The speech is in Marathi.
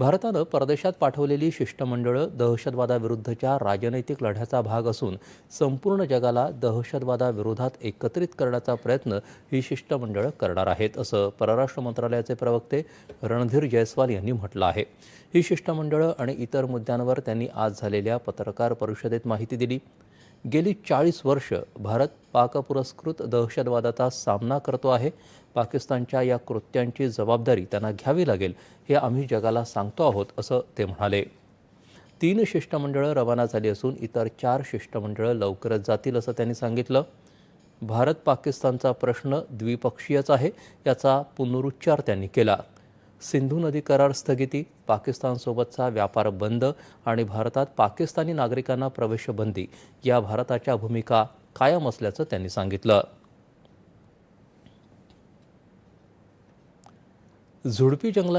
भारतानं परदेशात पाठवलेली शिष्टमंडळं दहशतवादाविरुद्धच्या राजनैतिक लढ्याचा भाग असून संपूर्ण जगाला दहशतवादाविरोधात एकत्रित करण्याचा प्रयत्न ही शिष्टमंडळं करणार आहेत असं परराष्ट्र मंत्रालयाचे प्रवक्ते रणधीर जयस्वाल यांनी म्हटलं आहे. ही शिष्टमंडळं आणि इतर मुद्द्यांवर त्यांनी आज झालेल्या पत्रकार परिषदेत माहिती दिली. गेली चाळीस वर्ष भारत पाकपुरस्कृत दहशतवादाचा सामना करतो आहे. पाकिस्तानच्या या कृत्यांची जबाबदारी त्यांना घ्यावी लागेल हे आम्ही जगाला सांगतो आहोत असं ते म्हणाले. तीन शिष्टमंडळं रवाना झाली असून इतर चार शिष्टमंडळं लवकरच जातील असं त्यांनी सांगितलं. भारत पाकिस्तानचा प्रश्न द्विपक्षीयच आहे याचा पुनरुच्चार त्यांनी केला. सिंधू नदी करार स्थगिती पाकिस्तानसोबतचा व्यापार बंद आणि भारतात पाकिस्तानी नागरिकांना प्रवेशबंदी या भारताच्या भूमिका कायम असल्याचं त्यांनी सांगितलं. झुडपी जंगलां